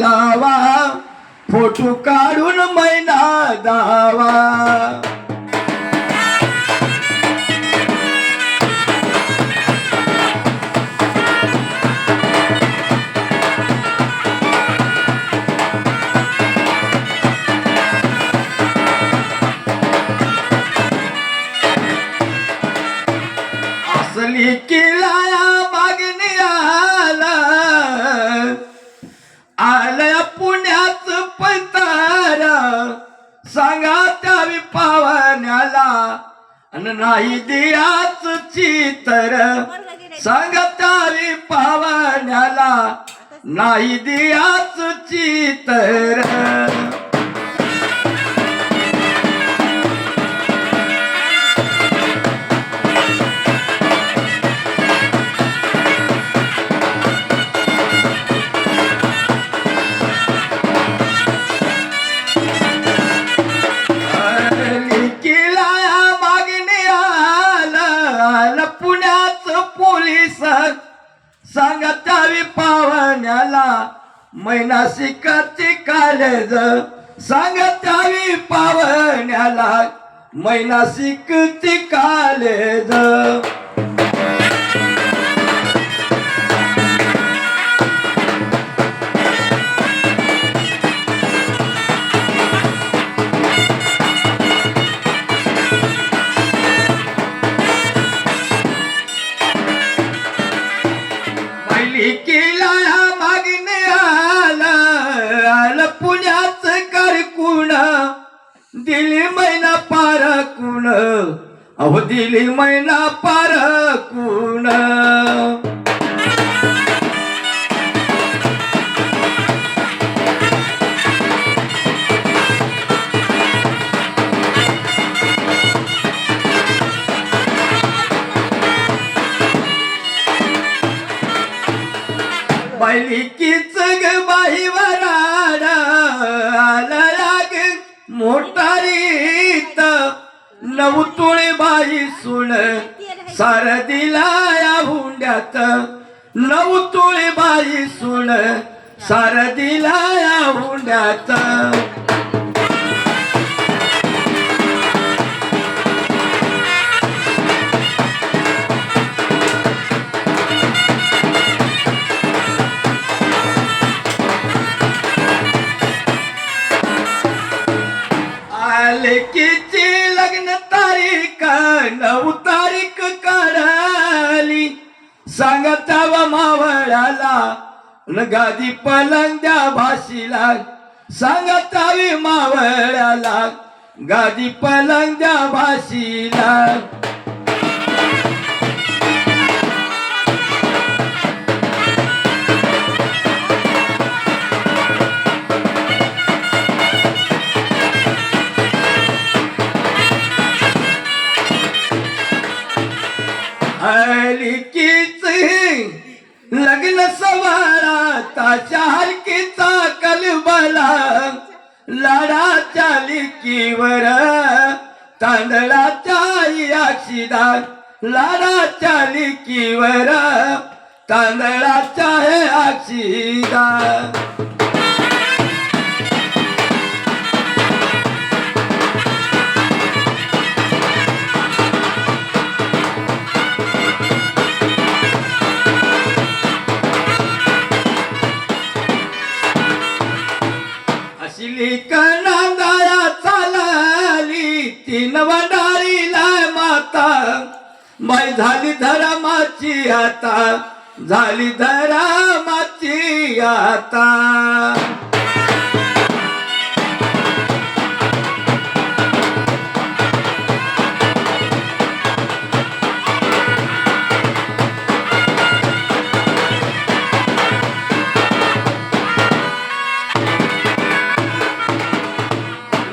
लावा फोटो काढून मैना दावा. सांगा त्या पावण्याला अन नाही दियाच चितर. सांगा त्या पावण्याला नाही दियाच चितर. पावण्याला मैना शिकाची कालेज सांगतावी पावण्याला मैना शिकती कालेज पहिली कुण अहो दिली मैना पार कुण बैलिकीच ग बाई वराड आला लाग नऊ तुळे बाई सुण सार दिला या हुंड्यात. नऊ तुळे बाई सुण सार दिला या हुंड्यात. आलेकीची लग्न तारीख नऊ तारीख काढाली सांगतावा मावळाला न गादी पलंग्या भाशीला सांगतावी मावळाला गादी पलंग्या भाशीला हलकीच लग्न सवारा ताच्या हलकीचा कलबला. लाडाच्या लिकीवर तांदळाच्या अक्षीदार लाडाच्या लिकीवर तांदळाच्या हे अक्षीदार वडारीला माता. बाई झाली धरामाची आता. झाली धरामाची आता.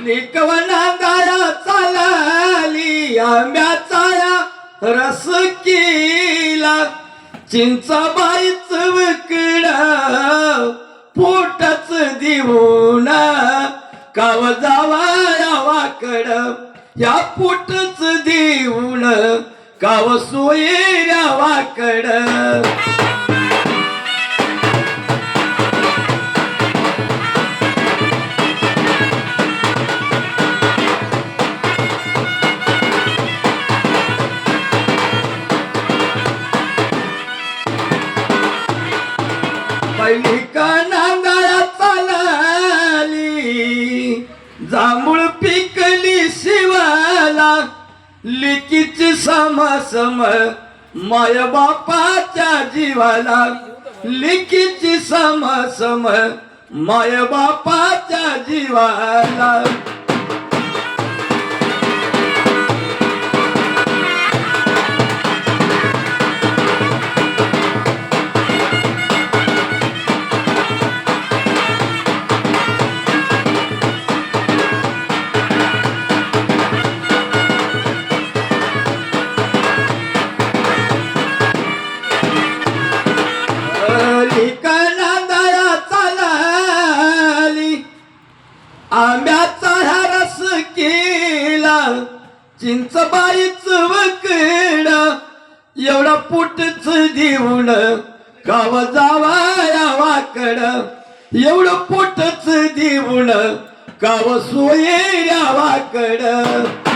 लिकवना गाया आंब्याचा रस केला. चिंचाबाईच वकड पोटच देऊन काव जावा वाकड या पोटच देऊन काव सोयऱ्या वाकड लिकीची समासम माय बापाच्या जीवाला. लिकीची समासम माय बापाच्या जीवाला. चिंचबाईच वकड एवढा पुटच देऊन गाव जावा वाकड. एवढं पोटच देऊन गाव सोयेऱ्या वाकड.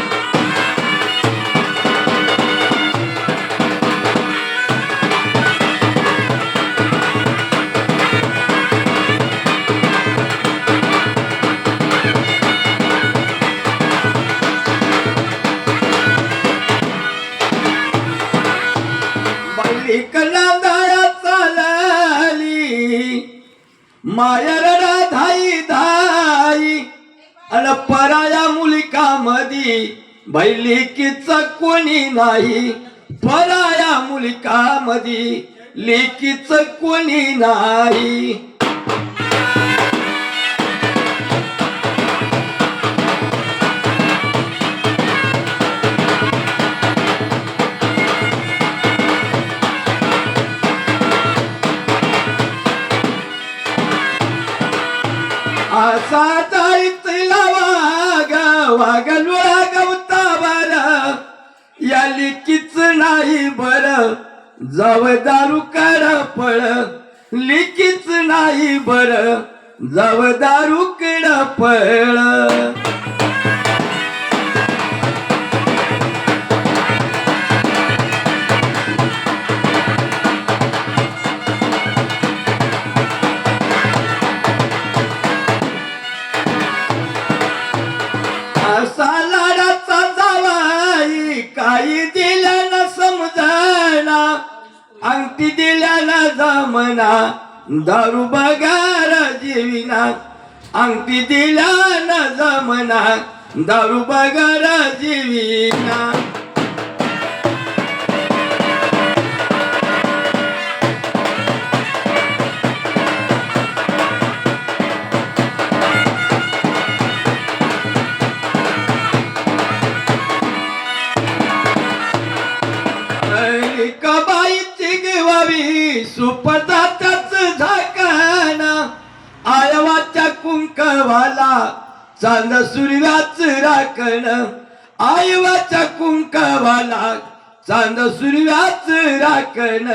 मायरडा धाई. धाई अन पराया मुलिकामधी बैलिकीच कोणी नाही. पराया मुलिकामधी लेकीच कोणी नाही. जाव दारू काढा पळ लिखीच नाही बर जाव दारू कड पळ दिल्या न दारू बगार जीविना अंगठी दिला न जमना दारू बगार जीविना. चांद सुरव्याच राखण. आयवाच्या कुंकवाला चांद सुरव्याच राखण.